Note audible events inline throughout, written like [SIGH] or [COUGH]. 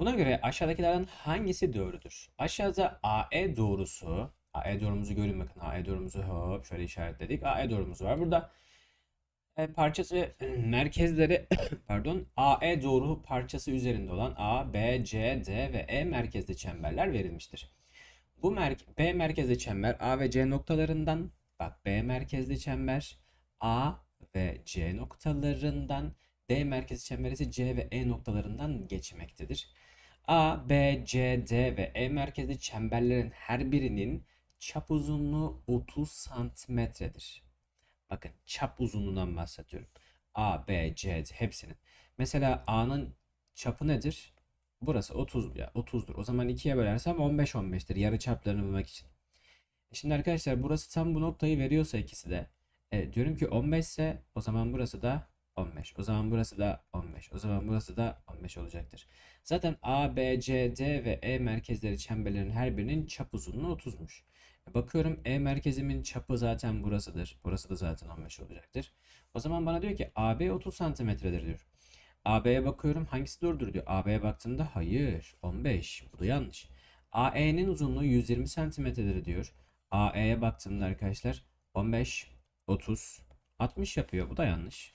Buna göre aşağıdakilerden hangisi doğrudur? Aşağıda AE doğrusu, AE doğrumuzu görün bakın. AE doğrumuzu hop şöyle işaretledik. AE doğrumuz var. Burada e, parçası [CLEARS THROAT] merkezleri [CLEARS THROAT] pardon AE doğru parçası üzerinde olan A, B, C, D ve E merkezli çemberler verilmiştir. Bu merke B merkezli çember A ve C noktalarından bak B merkezli çember A ve C noktalarından D merkezli çember ise C ve E noktalarından geçmektedir. A, B, C, D ve E merkezli çemberlerin her birinin çap uzunluğu 30 santimetredir. Bakın çap uzunluğundan bahsediyorum. A, B, C, D hepsinin. Mesela A'nın çapı nedir? Burası 30 ya 30'dur. O zaman 2'ye bölersem 15 15'tir yarı çaplarını bulmak için. E Şimdi arkadaşlar burası tam bu noktayı veriyorsa ikisi de. E, diyorum ki 15 ise o zaman burası da 15. O zaman burası da 15. O zaman burası da 15 olacaktır. Zaten A, B, C, D ve E merkezleri çemberlerin her birinin çap uzunluğu 30'muş. E, Bakıyorum E merkezimin çapı zaten burasıdır. Burası da zaten 15 olacaktır. O zaman bana diyor ki AB 30 santimetredir diyor. AB'ye bakıyorum hangisi doğrudur diyor. AB'ye baktığımda hayır 15. Bu da yanlış. AE'nin uzunluğu 120 santimetredir diyor. AE'ye baktığımda arkadaşlar 15, 30, 60 yapıyor. Bu da yanlış.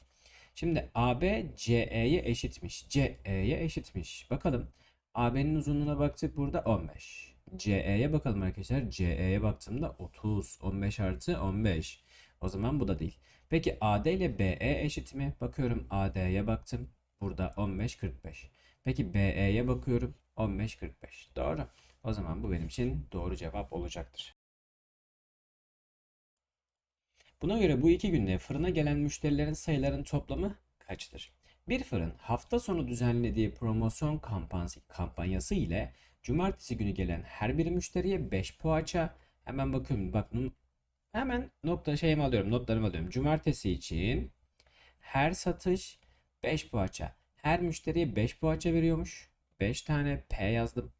Şimdi AB CE'ye eşitmiş. CE'ye eşitmiş. Bakalım. AB'nin uzunluğuna baktık burada 15. CE'ye bakalım arkadaşlar. CE'ye baktığımda 30. 15 artı 15. O zaman bu da değil. Peki AD ile BE eşit mi? Bakıyorum AD'ye baktım. Burada 15 45. Peki BE'ye bakıyorum. 15 45. Doğru. O zaman bu benim için doğru cevap olacaktır. Buna göre bu iki günde fırına gelen müşterilerin sayıların toplamı kaçtır? Bir fırın hafta sonu düzenlediği promosyon kampanyası, kampanyası ile cumartesi günü gelen her bir müşteriye 5 poğaça hemen bakıyorum bak hemen nokta şeyimi alıyorum notlarımı alıyorum. Cumartesi için her satış 5 poğaça. Her müşteriye 5 poğaça veriyormuş. 5 tane P yazdım.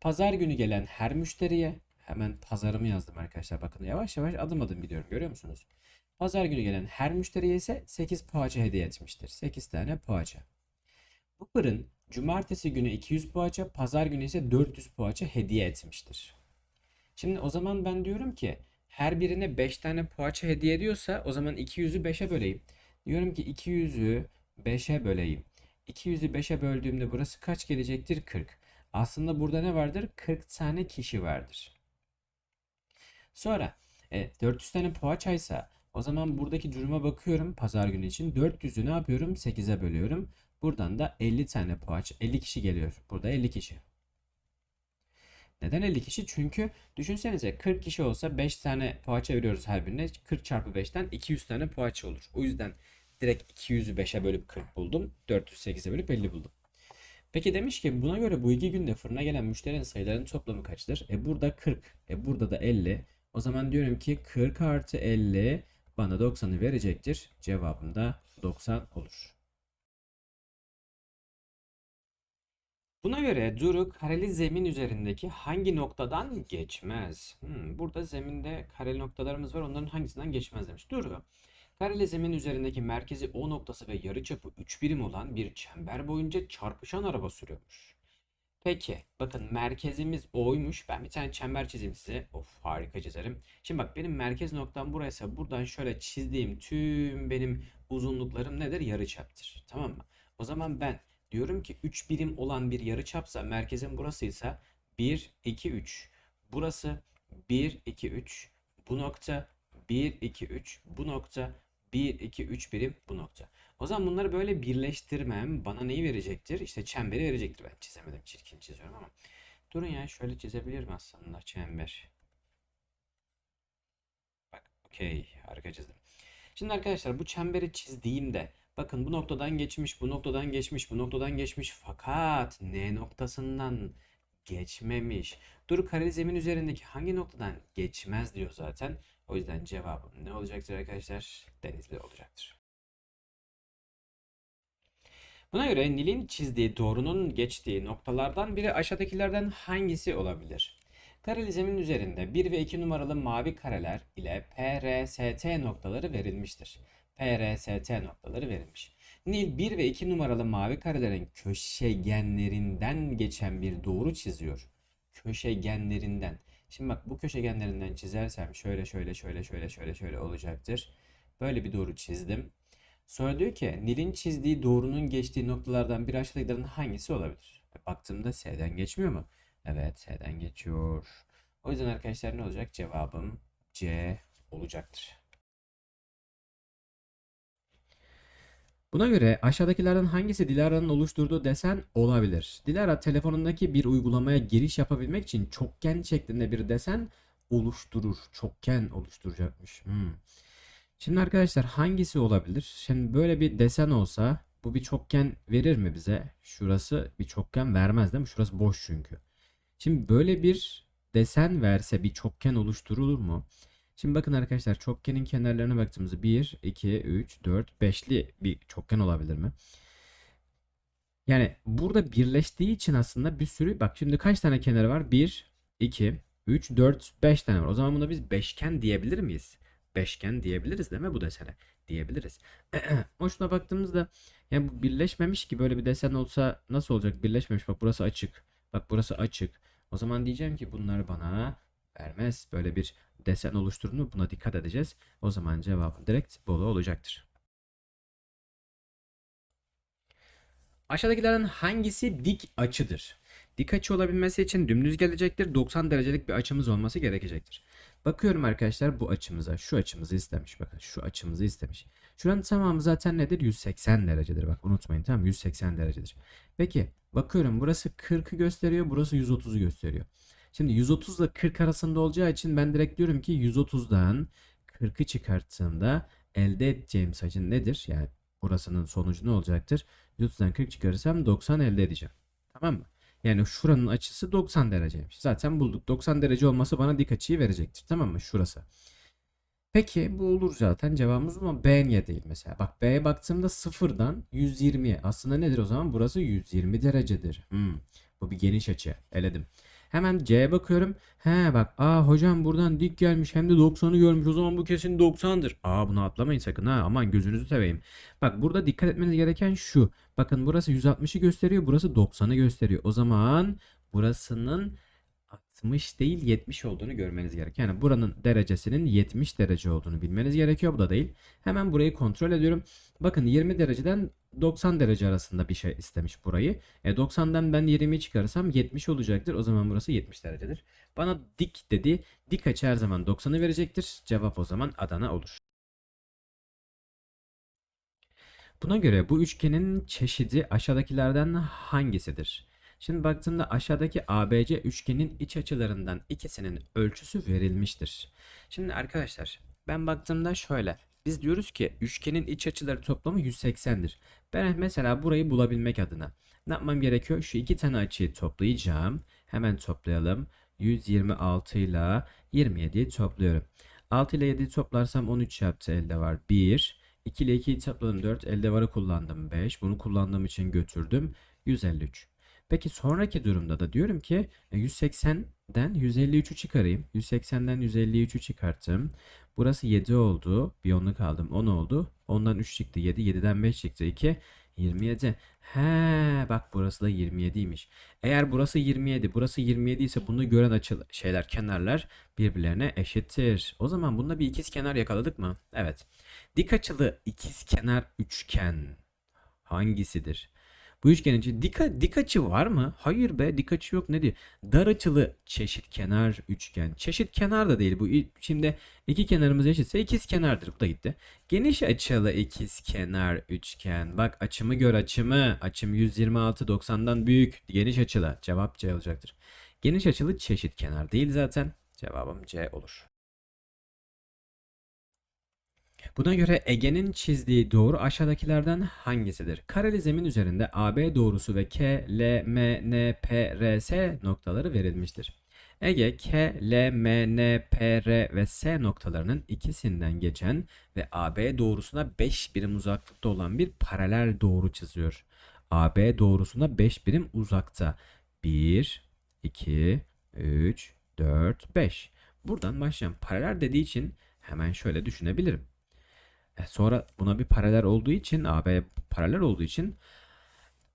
Pazar günü gelen her müşteriye hemen pazarımı yazdım arkadaşlar. Bakın yavaş yavaş adım adım gidiyorum. Görüyor musunuz? Pazar günü gelen her müşteriye ise 8 poğaça hediye etmiştir. 8 tane poğaça. Bu fırın cumartesi günü 200 poğaça, pazar günü ise 400 poğaça hediye etmiştir. Şimdi o zaman ben diyorum ki her birine 5 tane poğaça hediye ediyorsa o zaman 200'ü 5'e böleyim. Diyorum ki 200'ü 5'e böleyim. 200'ü 5'e böldüğümde burası kaç gelecektir? 40. Aslında burada ne vardır? 40 tane kişi vardır. Sonra e, 400 tane poğaçaysa o zaman buradaki duruma bakıyorum pazar günü için. 400'ü ne yapıyorum? 8'e bölüyorum. Buradan da 50 tane poğaça 50 kişi geliyor. Burada 50 kişi. Neden 50 kişi? Çünkü düşünsenize 40 kişi olsa 5 tane poğaça veriyoruz her birine. 40 çarpı 5'ten 200 tane poğaça olur. O yüzden direkt 200'ü 5'e bölüp 40 buldum. 408'e bölüp 50 buldum. Peki demiş ki buna göre bu iki günde fırına gelen müşterinin sayılarının toplamı kaçtır? E burada 40. E burada da 50. O zaman diyorum ki 40 artı 50 bana 90'ı verecektir. Cevabım da 90 olur. Buna göre Duru kareli zemin üzerindeki hangi noktadan geçmez? Hmm, burada zeminde kareli noktalarımız var. Onların hangisinden geçmez demiş. Duru kareli zemin üzerindeki merkezi O noktası ve yarıçapı 3 birim olan bir çember boyunca çarpışan araba sürüyormuş. Peki bakın merkezimiz O'ymuş. Ben bir tane çember çizeyim size. Of harika çizerim. Şimdi bak benim merkez noktam buraysa buradan şöyle çizdiğim tüm benim uzunluklarım nedir? Yarıçaptır. Tamam mı? O zaman ben diyorum ki 3 birim olan bir yarıçapsa merkezin burasıysa 1 2 3. Burası 1 2 3. Bu nokta 1 2 3. Bu nokta 1 2 3 birim bu nokta. O zaman bunları böyle birleştirmem bana neyi verecektir? İşte çemberi verecektir. Ben çizemedim çirkin çiziyorum ama. Durun ya şöyle çizebilirim aslında çember. Bak okey harika çizdim. Şimdi arkadaşlar bu çemberi çizdiğimde bakın bu noktadan geçmiş, bu noktadan geçmiş, bu noktadan geçmiş fakat N noktasından geçmemiş. Dur kareli zemin üzerindeki hangi noktadan geçmez diyor zaten. O yüzden cevabım ne olacaktır arkadaşlar? Denizli olacaktır. Buna göre Nil'in çizdiği doğrunun geçtiği noktalardan biri aşağıdakilerden hangisi olabilir? Kareli zemin üzerinde 1 ve 2 numaralı mavi kareler ile PRST noktaları verilmiştir. PRST noktaları verilmiş. Nil 1 ve 2 numaralı mavi karelerin köşegenlerinden geçen bir doğru çiziyor. Köşegenlerinden. Şimdi bak bu köşegenlerinden çizersem şöyle şöyle şöyle şöyle şöyle şöyle olacaktır. Böyle bir doğru çizdim. Sonra diyor ki Nil'in çizdiği doğrunun geçtiği noktalardan bir aşağıdakilerin hangisi olabilir? E, Baktığımda S'den geçmiyor mu? Evet S'den geçiyor. O yüzden arkadaşlar ne olacak? Cevabım C olacaktır. Buna göre aşağıdakilerden hangisi Dilara'nın oluşturduğu desen olabilir? Dilara telefonundaki bir uygulamaya giriş yapabilmek için çokgen şeklinde bir desen oluşturur. Çokgen oluşturacakmış. Hmm. Şimdi arkadaşlar hangisi olabilir? Şimdi böyle bir desen olsa bu bir çokgen verir mi bize? Şurası bir çokgen vermez değil mi? Şurası boş çünkü. Şimdi böyle bir desen verse bir çokgen oluşturulur mu? Şimdi bakın arkadaşlar çokgenin kenarlarına baktığımızda 1, 2, 3, 4, 5'li bir çokgen olabilir mi? Yani burada birleştiği için aslında bir sürü bak şimdi kaç tane kenarı var? 1, 2, 3, 4, 5 tane var. O zaman buna biz beşgen diyebilir miyiz? Beşgen diyebiliriz değil mi bu desene? Diyebiliriz. [CLEARS THROAT] Ama baktığımızda yani bu birleşmemiş ki böyle bir desen olsa nasıl olacak? Birleşmemiş. Bak burası açık. Bak burası açık. O zaman diyeceğim ki bunlar bana vermez. Böyle bir desen oluşturduğunu buna dikkat edeceğiz. O zaman cevabım direkt Bolu olacaktır. Aşağıdakilerden hangisi dik açıdır? Dik açı olabilmesi için dümdüz gelecektir. 90 derecelik bir açımız olması gerekecektir. Bakıyorum arkadaşlar bu açımıza. Şu açımızı istemiş. Bakın şu açımızı istemiş. Şuranın tamamı zaten nedir? 180 derecedir. Bak unutmayın tamam 180 derecedir. Peki bakıyorum burası 40'ı gösteriyor. Burası 130'u gösteriyor. Şimdi 130 ile 40 arasında olacağı için ben direkt diyorum ki 130'dan 40'ı çıkarttığımda elde edeceğim sayı nedir? Yani burasının sonucu ne olacaktır? 130'dan 40 çıkarırsam 90 elde edeceğim. Tamam mı? Yani şuranın açısı 90 dereceymiş. Zaten bulduk. 90 derece olması bana dik açıyı verecektir. Tamam mı? Şurası. Peki bu olur zaten cevabımız ama B niye değil mesela? Bak B'ye baktığımda sıfırdan 120'ye. Aslında nedir o zaman? Burası 120 derecedir. Hmm, bu bir geniş açı. Eledim. Hemen C'ye bakıyorum. He bak aa hocam buradan dik gelmiş hem de 90'ı görmüş. O zaman bu kesin 90'dır. Aa bunu atlamayın sakın ha. Aman gözünüzü seveyim. Bak burada dikkat etmeniz gereken şu. Bakın burası 160'ı gösteriyor. Burası 90'ı gösteriyor. O zaman burasının 60 değil 70 olduğunu görmeniz gerekiyor. Yani buranın derecesinin 70 derece olduğunu bilmeniz gerekiyor. Bu da değil. Hemen burayı kontrol ediyorum. Bakın 20 dereceden 90 derece arasında bir şey istemiş burayı. E 90'dan ben 20'yi çıkarırsam 70 olacaktır. O zaman burası 70 derecedir. Bana dik dedi. Dik açı her zaman 90'ı verecektir. Cevap o zaman Adana olur. Buna göre bu üçgenin çeşidi aşağıdakilerden hangisidir? Şimdi baktığımda aşağıdaki ABC üçgenin iç açılarından ikisinin ölçüsü verilmiştir. Şimdi arkadaşlar ben baktığımda şöyle. Biz diyoruz ki üçgenin iç açıları toplamı 180'dir. Ben mesela burayı bulabilmek adına ne yapmam gerekiyor? Şu iki tane açıyı toplayacağım. Hemen toplayalım. 126 ile 27'yi topluyorum. 6 ile 7'yi toplarsam 13 yaptı elde var. 1. 2 ile 2'yi topladım 4. Elde varı kullandım 5. Bunu kullandığım için götürdüm. 153. Peki sonraki durumda da diyorum ki 180'den 153'ü çıkarayım. 180'den 153'ü çıkarttım. Burası 7 oldu. Bir onluk aldım. 10 oldu. Ondan 3 çıktı. 7. 7'den 5 çıktı. 2. 27. He bak burası da 27'ymiş. Eğer burası 27, burası 27 ise bunu gören açı şeyler, kenarlar birbirlerine eşittir. O zaman bunda bir ikiz kenar yakaladık mı? Evet. Dik açılı ikiz kenar üçgen hangisidir? Bu üçgenin için dik, dik açı var mı? Hayır be dik açı yok ne diyor? Dar açılı çeşit kenar üçgen. Çeşit kenar da değil bu. Şimdi iki kenarımız eşitse ikiz kenardır. Bu da gitti. Geniş açılı ikiz kenar üçgen. Bak açımı gör açımı. Açım 126 90'dan büyük. Geniş açılı. Cevap C olacaktır. Geniş açılı çeşit kenar değil zaten. Cevabım C olur. Buna göre Ege'nin çizdiği doğru aşağıdakilerden hangisidir? Kareli zemin üzerinde AB doğrusu ve K, noktaları verilmiştir. Ege, K, ve S noktalarının ikisinden geçen ve AB doğrusuna 5 birim uzaklıkta olan bir paralel doğru çiziyor. AB doğrusuna 5 birim uzakta. 1, 2, 3, 4, 5. Buradan başlayan paralel dediği için hemen şöyle düşünebilirim. E, sonra buna bir paralel olduğu için AB paralel olduğu için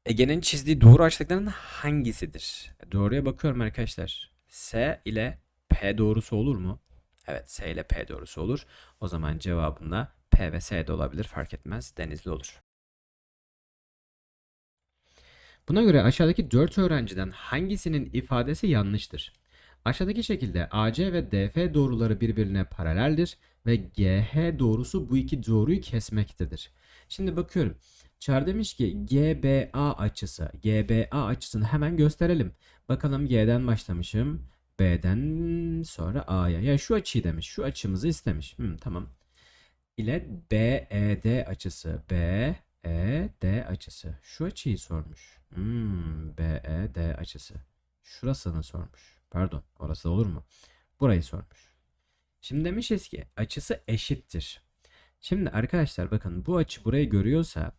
Ege'nin çizdiği doğru açılardan hangisidir? E, Doğruya bakıyorum arkadaşlar. S ile P doğrusu olur mu? Evet S ile P doğrusu olur. O zaman cevabında P ve S de olabilir fark etmez. Denizli olur. Buna göre aşağıdaki 4 öğrenciden hangisinin ifadesi yanlıştır? Aşağıdaki şekilde AC ve DF doğruları birbirine paraleldir ve GH doğrusu bu iki doğruyu kesmektedir. Şimdi bakıyorum. Çağrı demiş ki GBA açısı. GBA açısını hemen gösterelim. Bakalım G'den başlamışım. B'den sonra A'ya. Ya şu açıyı demiş. Şu açımızı istemiş. Hmm, tamam. İle BED açısı. BED açısı. Şu açıyı sormuş. Hmm, BED açısı. Şurasını sormuş. Pardon, orası olur mu? Burayı sormuş. Şimdi demişiz ki açısı eşittir. Şimdi arkadaşlar bakın bu açı burayı görüyorsa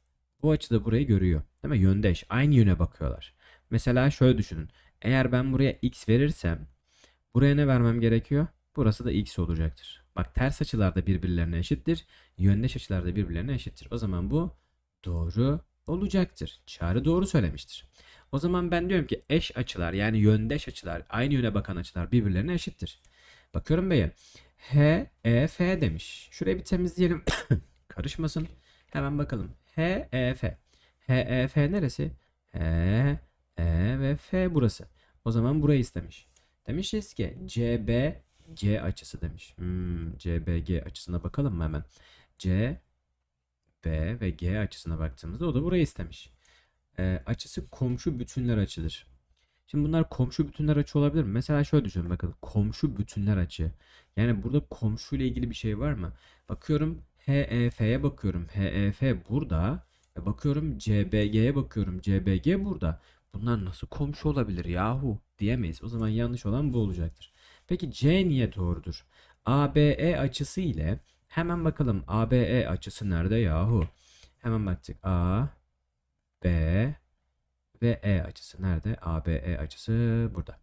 bu açı da burayı görüyor. Değil mi? Yöndeş. Aynı yöne bakıyorlar. Mesela şöyle düşünün. Eğer ben buraya x verirsem buraya ne vermem gerekiyor? Burası da x olacaktır. Bak ters açılar da birbirlerine eşittir. Yöndeş açılar da birbirlerine eşittir. O zaman bu doğru olacaktır. Çağrı doğru söylemiştir. O zaman ben diyorum ki eş açılar yani yöndeş açılar aynı yöne bakan açılar birbirlerine eşittir. Bakıyorum B'ye. H, E, F demiş. Şurayı bir temizleyelim. [COUGHS] Karışmasın. Hemen bakalım. H, E, F. H, E, F neresi? H, E ve F burası. O zaman burayı istemiş. Demişiz ki CB, G açısı demiş. Hmm, CBG açısına bakalım mı hemen? C, B ve G açısına baktığımızda o da burayı istemiş. Ee, açısı komşu bütünler açıdır. Şimdi bunlar komşu bütünler açı olabilir mi? Mesela şöyle düşünün bakın. Komşu bütünler açı. Yani burada komşu ile ilgili bir şey var mı? Bakıyorum HEF'ye bakıyorum. HEF burada. Ve bakıyorum CBG'ye bakıyorum. CBG burada. Bunlar nasıl komşu olabilir yahu diyemeyiz. O zaman yanlış olan bu olacaktır. Peki C niye doğrudur? ABE açısı ile hemen bakalım ABE açısı nerede yahu? Hemen baktık. A, B ve E açısı nerede? ABE açısı burada.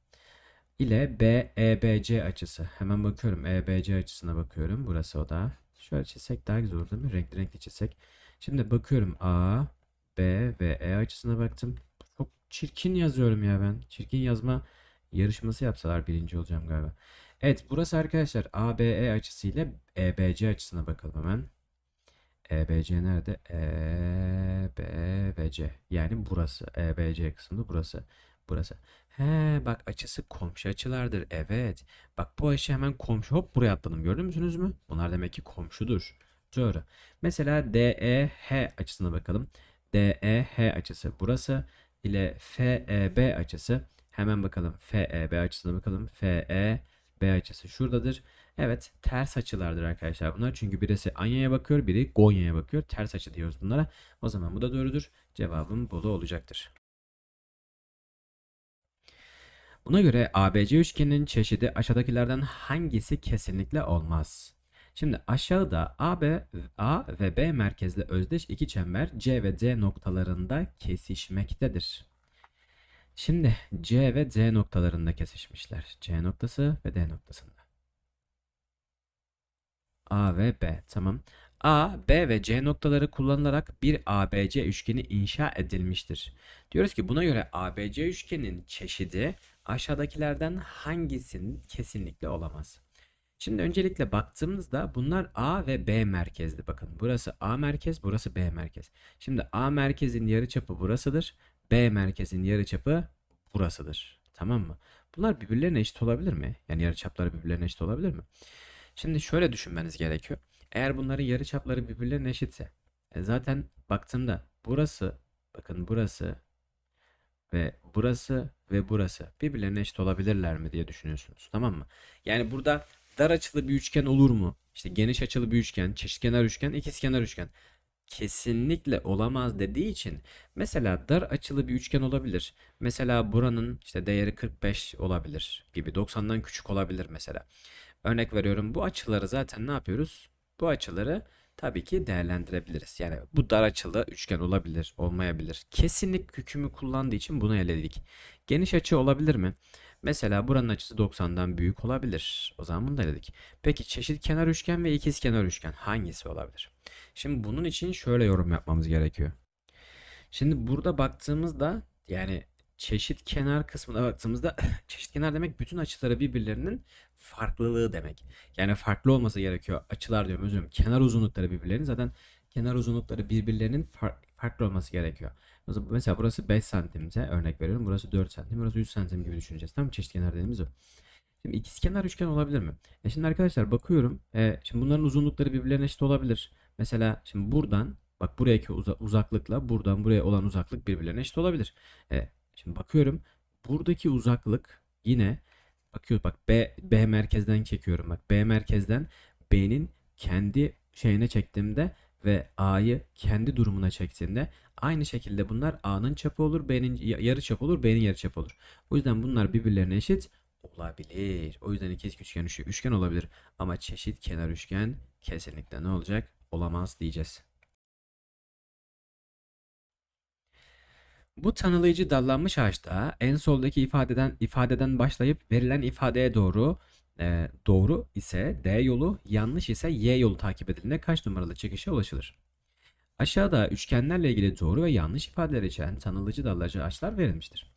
İle BEBC açısı. Hemen bakıyorum. EBC açısına bakıyorum. Burası o da. Şöyle çizsek daha güzel olur değil mi? Renkli renkli çizsek. Şimdi bakıyorum A, B ve E açısına baktım. Çok çirkin yazıyorum ya ben. Çirkin yazma yarışması yapsalar birinci olacağım galiba. Evet burası arkadaşlar ABE açısı ile EBC açısına bakalım hemen. EBC nerede? EBC. Yani burası. EBC kısmında burası. Burası. He bak açısı komşu açılardır. Evet. Bak bu açı hemen komşu. Hop buraya atladım. Gördünüz mü? Bunlar demek ki komşudur. Doğru. Mesela DEH açısına bakalım. DEH açısı burası ile FEB açısı. Hemen bakalım. FEB açısına bakalım. FEB açısı şuradadır. Evet ters açılardır arkadaşlar bunlar. Çünkü birisi Anya'ya bakıyor biri Gonya'ya bakıyor. Ters açı diyoruz bunlara. O zaman bu da doğrudur. Cevabım Bolu olacaktır. Buna göre ABC üçgeninin çeşidi aşağıdakilerden hangisi kesinlikle olmaz? Şimdi aşağıda AB, A ve B merkezli özdeş iki çember C ve D noktalarında kesişmektedir. Şimdi C ve D noktalarında kesişmişler. C noktası ve D noktasında. A ve B. Tamam. A, B ve C noktaları kullanılarak bir ABC üçgeni inşa edilmiştir. Diyoruz ki buna göre ABC üçgenin çeşidi aşağıdakilerden hangisinin kesinlikle olamaz? Şimdi öncelikle baktığımızda bunlar A ve B merkezli. Bakın burası A merkez, burası B merkez. Şimdi A merkezin yarıçapı burasıdır. B merkezin yarıçapı burasıdır. Tamam mı? Bunlar birbirlerine eşit olabilir mi? Yani yarıçapları birbirlerine eşit olabilir mi? Şimdi şöyle düşünmeniz gerekiyor. Eğer bunların yarıçapları birbirlerine eşitse e zaten baktığımda burası bakın burası ve burası ve burası birbirlerine eşit olabilirler mi diye düşünüyorsunuz. Tamam mı? Yani burada dar açılı bir üçgen olur mu? İşte geniş açılı bir üçgen, çeşitkenar üçgen, ikizkenar üçgen. Kesinlikle olamaz dediği için mesela dar açılı bir üçgen olabilir. Mesela buranın işte değeri 45 olabilir gibi 90'dan küçük olabilir mesela. Örnek veriyorum bu açıları zaten ne yapıyoruz? Bu açıları tabii ki değerlendirebiliriz. Yani bu dar açılı üçgen olabilir, olmayabilir. Kesinlik hükmü kullandığı için bunu eledik. Geniş açı olabilir mi? Mesela buranın açısı 90'dan büyük olabilir. O zaman bunu da dedik. Peki çeşit kenar üçgen ve ikiz kenar üçgen hangisi olabilir? Şimdi bunun için şöyle yorum yapmamız gerekiyor. Şimdi burada baktığımızda yani çeşit kenar kısmına baktığımızda [LAUGHS] çeşit kenar demek bütün açıları birbirlerinin farklılığı demek. Yani farklı olması gerekiyor. Açılar diyorum özür dilerim. Kenar uzunlukları birbirlerinin zaten kenar uzunlukları birbirlerinin far- farklı olması gerekiyor. Mesela burası 5 santimse örnek veriyorum. Burası 4 santim, burası 3 santim gibi düşüneceğiz. Mı? Çeşit kenar dediğimiz o. Şimdi ikizkenar üçgen olabilir mi? E şimdi arkadaşlar bakıyorum. E, şimdi bunların uzunlukları birbirlerine eşit olabilir. Mesela şimdi buradan bak buraya uza- uzaklıkla buradan buraya olan uzaklık birbirlerine eşit olabilir. E, şimdi bakıyorum. Buradaki uzaklık yine bakıyoruz bak B, B merkezden çekiyorum bak. B merkezden B'nin kendi şeyine çektiğimde ve A'yı kendi durumuna çektiğinde aynı şekilde bunlar A'nın çapı olur, B'nin ya- yarı çapı olur, B'nin yarı çapı olur. O yüzden bunlar birbirlerine eşit olabilir. O yüzden ikiz üçgen, üçgen olabilir. Ama çeşit kenar üçgen kesinlikle ne olacak? Olamaz diyeceğiz. Bu tanımlayıcı dallanmış ağaçta en soldaki ifadeden ifadeden başlayıp verilen ifadeye doğru e, doğru ise D yolu, yanlış ise Y yolu takip edildiğinde kaç numaralı çıkışa ulaşılır? Aşağıda üçgenlerle ilgili doğru ve yanlış ifadeler içeren tanımlayıcı dallanıcı ağaçlar verilmiştir.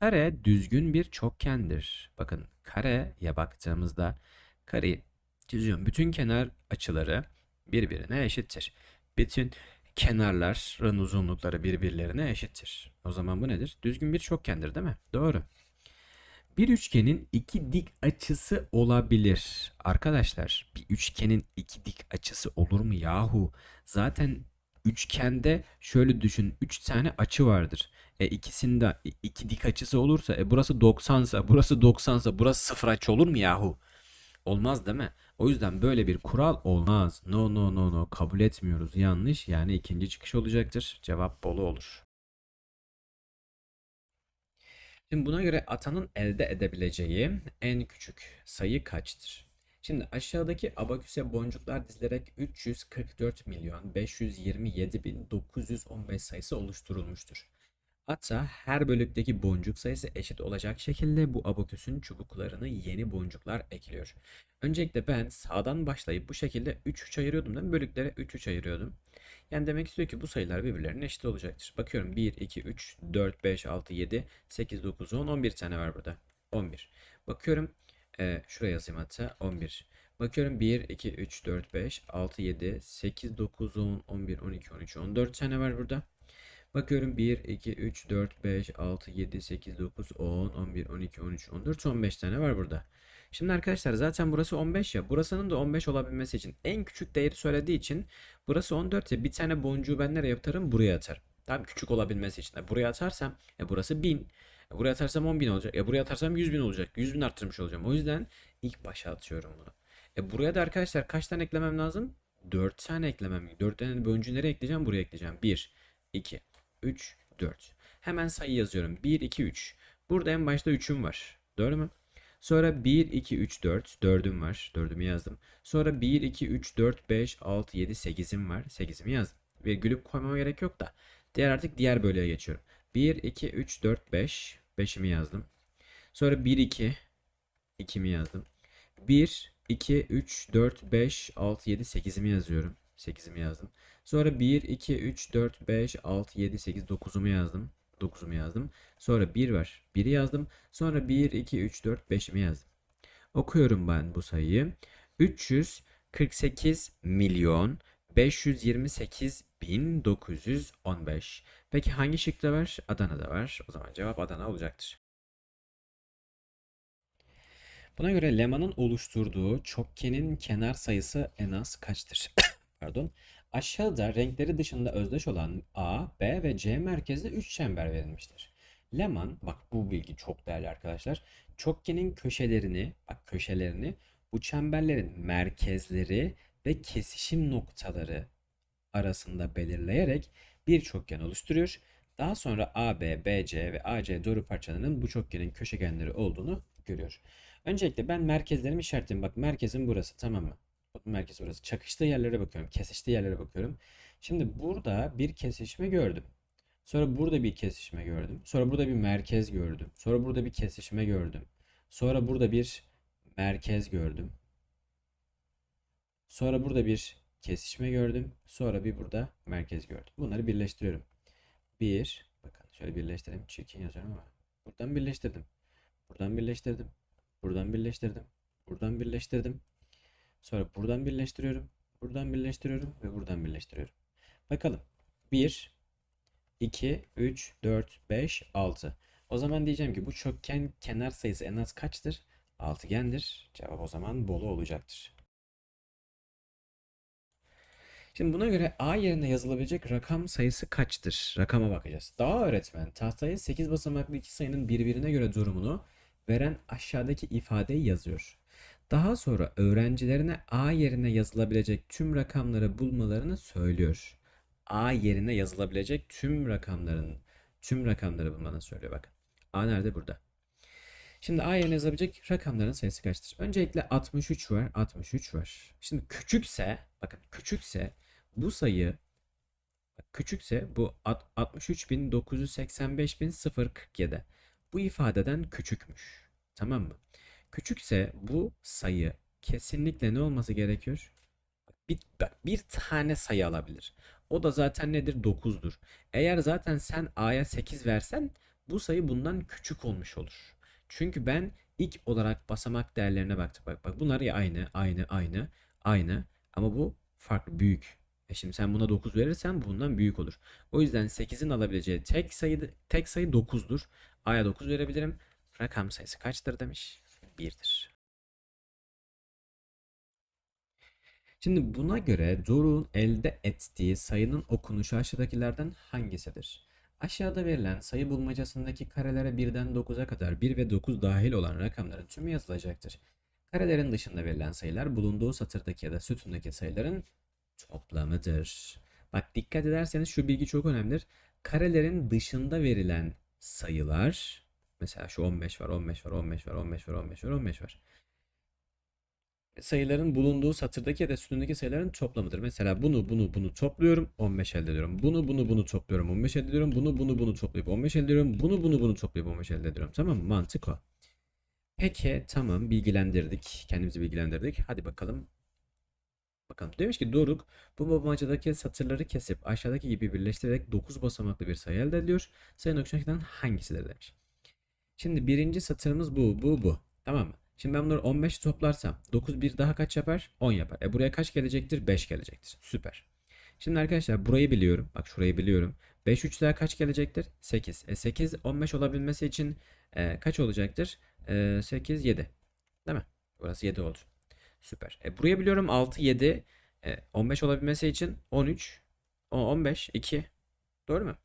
Kare düzgün bir çokgendir. Bakın kareye baktığımızda kareyi çiziyorum. Bütün kenar açıları birbirine eşittir. Bütün kenarların uzunlukları birbirlerine eşittir. O zaman bu nedir? Düzgün bir çokgendir değil mi? Doğru. Bir üçgenin iki dik açısı olabilir. Arkadaşlar bir üçgenin iki dik açısı olur mu yahu? Zaten üçgende şöyle düşün. Üç tane açı vardır. E ikisinde iki dik açısı olursa e burası 90 sa burası 90 sa burası sıfır açı olur mu yahu? Olmaz değil mi? O yüzden böyle bir kural olmaz. No no no no kabul etmiyoruz. Yanlış yani ikinci çıkış olacaktır. Cevap bolu olur. Şimdi buna göre atanın elde edebileceği en küçük sayı kaçtır? Şimdi aşağıdaki abaküse boncuklar dizilerek 344 milyon 527 bin 915 sayısı oluşturulmuştur. Ata her bölükteki boncuk sayısı eşit olacak şekilde bu abaküsün çubuklarını yeni boncuklar ekliyor. Öncelikle ben sağdan başlayıp bu şekilde 3 3 ayırıyordum değil mi? Bölüklere 3 3 ayırıyordum. Yani demek istiyor ki bu sayılar birbirlerine eşit olacaktır. Bakıyorum 1, 2, 3, 4, 5, 6, 7, 8, 9, 10, 11 tane var burada. 11. Bakıyorum e, şuraya yazayım hatta 11. Bakıyorum 1, 2, 3, 4, 5, 6, 7, 8, 9, 10, 11, 12, 13, 14 tane var burada. Bakıyorum 1, 2, 3, 4, 5, 6, 7, 8, 9, 10, 11, 12, 13, 14, 15 tane var burada. Şimdi arkadaşlar zaten burası 15 ya. Burasının da 15 olabilmesi için en küçük değeri söylediği için burası 14 ise bir tane boncuğu ben nereye atarım? Buraya atarım. Tam küçük olabilmesi için. Buraya atarsam e, burası 1000. E, buraya atarsam 10.000 olacak. E, buraya atarsam 100.000 olacak. 100.000 arttırmış olacağım. O yüzden ilk başa atıyorum bunu. E, buraya da arkadaşlar kaç tane eklemem lazım? 4 tane eklemem. 4 tane boncuğu nereye ekleyeceğim? Buraya ekleyeceğim. 1, 2, 3, 4. Hemen sayı yazıyorum. 1, 2, 3. Burada en başta 3'üm var. Doğru mu? Sonra 1, 2, 3, 4. 4'üm var. 4'ümü yazdım. Sonra 1, 2, 3, 4, 5, 6, 7, 8'im var. 8'imi yazdım. Virgülü koymama gerek yok da. Diğer artık diğer bölüye geçiyorum. 1, 2, 3, 4, 5. 5'imi yazdım. Sonra 1, 2. 2'mi yazdım. 1, 2, 3, 4, 5, 6, 7, 8'imi yazıyorum. 8'imi yazdım. Sonra 1, 2, 3, 4, 5, 6, 7, 8, 9'umu yazdım. 9'umu yazdım. Sonra 1 var. 1'i yazdım. Sonra 1, 2, 3, 4, 5'imi yazdım. Okuyorum ben bu sayıyı. 348 milyon 528 bin 915. Peki hangi şıkta var? Adana'da var. O zaman cevap Adana olacaktır. Buna göre lemanın oluşturduğu çokgenin kenar sayısı en az kaçtır? [LAUGHS] Pardon. Aşağıda renkleri dışında özdeş olan A, B ve C merkezde 3 çember verilmiştir. Leman, bak bu bilgi çok değerli arkadaşlar. Çokgenin köşelerini, bak köşelerini bu çemberlerin merkezleri ve kesişim noktaları arasında belirleyerek bir çokgen oluşturuyor. Daha sonra AB, BC ve AC doğru parçalarının bu çokgenin köşegenleri olduğunu görüyor. Öncelikle ben merkezlerimi işaretleyeyim. Bak merkezim burası tamam mı? Merkez burası. Çakıştığı yerlere bakıyorum. Kesiştiği yerlere bakıyorum. Şimdi burada bir kesişme gördüm. Sonra burada bir kesişme gördüm. Sonra burada bir merkez gördüm. Sonra burada bir kesişme gördüm. Sonra burada bir merkez gördüm. Sonra burada bir kesişme gördüm. Sonra bir burada merkez gördüm. Bunları birleştiriyorum. Bir, bakın şöyle birleştireyim. Çirkin yazıyorum ama. Buradan birleştirdim. Buradan birleştirdim. Buradan birleştirdim. Buradan birleştirdim. Sonra buradan birleştiriyorum. Buradan birleştiriyorum ve buradan birleştiriyorum. Bakalım. 1, 2, 3, 4, 5, 6. O zaman diyeceğim ki bu çokgen kenar sayısı en az kaçtır? Altıgendir. Cevap o zaman bolu olacaktır. Şimdi buna göre A yerine yazılabilecek rakam sayısı kaçtır? Rakama bakacağız. Daha öğretmen tahtaya 8 basamaklı iki sayının birbirine göre durumunu veren aşağıdaki ifadeyi yazıyor. Daha sonra öğrencilerine A yerine yazılabilecek tüm rakamları bulmalarını söylüyor. A yerine yazılabilecek tüm rakamların tüm rakamları bulmanı söylüyor bakın. A nerede? Burada. Şimdi A yerine yazabilecek rakamların sayısı kaçtır? Öncelikle 63 var, 63 var. Şimdi küçükse, bakın küçükse bu sayı küçükse bu 63.985.047. Bu ifadeden küçükmüş. Tamam mı? Küçükse bu sayı kesinlikle ne olması gerekiyor? Bir, bak, bir tane sayı alabilir. O da zaten nedir? 9'dur. Eğer zaten sen A'ya 8 versen bu sayı bundan küçük olmuş olur. Çünkü ben ilk olarak basamak değerlerine baktım. Bak bak bunlar ya aynı, aynı, aynı, aynı ama bu farklı, büyük. E şimdi sen buna 9 verirsen bundan büyük olur. O yüzden 8'in alabileceği tek sayı tek sayı 9'dur. A'ya 9 verebilirim. Rakam sayısı kaçtır demiş? 1'dir. Şimdi buna göre Doruk'un elde ettiği sayının okunuşu aşağıdakilerden hangisidir? Aşağıda verilen sayı bulmacasındaki karelere 1'den 9'a kadar 1 ve 9 dahil olan rakamların tümü yazılacaktır. Karelerin dışında verilen sayılar bulunduğu satırdaki ya da sütundaki sayıların toplamıdır. Bak dikkat ederseniz şu bilgi çok önemlidir. Karelerin dışında verilen sayılar mesela şu 15 var, 15 var, 15 var, 15 var, 15 var, 15 var. Sayıların bulunduğu satırdaki ya da sütundaki sayıların toplamıdır. Mesela bunu bunu bunu topluyorum 15 elde ediyorum. Bunu bunu bunu topluyorum 15 elde ediyorum. Bunu bunu bunu toplayıp 15 elde ediyorum. Bunu bunu bunu toplayıp 15 elde ediyorum. Tamam mı? Mantık o. Peki tamam bilgilendirdik. Kendimizi bilgilendirdik. Hadi bakalım Bakalım demiş ki Doruk bu bulmacadaki satırları kesip aşağıdaki gibi birleştirerek 9 basamaklı bir sayı elde ediyor. Sayının okşakinden hangisidir demiş. Şimdi birinci satırımız bu, bu, bu. Tamam mı? Şimdi ben bunları 15 toplarsam 9 bir daha kaç yapar? 10 yapar. E buraya kaç gelecektir? 5 gelecektir. Süper. Şimdi arkadaşlar burayı biliyorum. Bak şurayı biliyorum. 5 3 daha kaç gelecektir? 8. E 8 15 olabilmesi için e, kaç olacaktır? E, 8 7. Değil mi? Burası 7 oldu. Süper. E, buraya biliyorum 6, 7, e, 15 olabilmesi için 13, 15, 2. Doğru mu?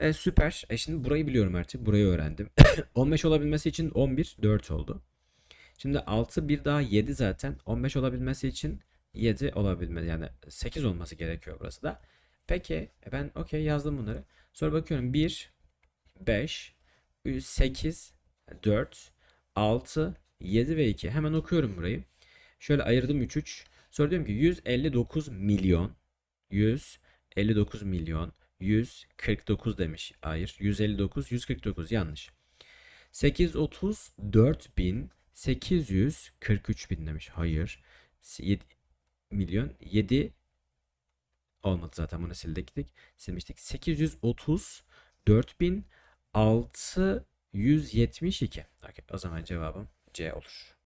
E, süper. E, şimdi burayı biliyorum artık. Burayı öğrendim. [COUGHS] 15 olabilmesi için 11, 4 oldu. Şimdi 6 bir daha 7 zaten. 15 olabilmesi için 7 olabilmeli. Yani 8 olması gerekiyor burası da. Peki e, ben okey yazdım bunları. Sonra bakıyorum 1, 5, 8, 4, 6, 7 ve 2. Hemen okuyorum burayı. Şöyle ayırdım 3 3. Sonra diyorum ki 159 milyon 159 milyon 149 demiş. Hayır. 159 149 yanlış. 834 bin 843 bin demiş. Hayır. 7 milyon 7 olmadı zaten bunu sildik. Silmiştik. 834 bin 672. Okay, o zaman cevabım C olur.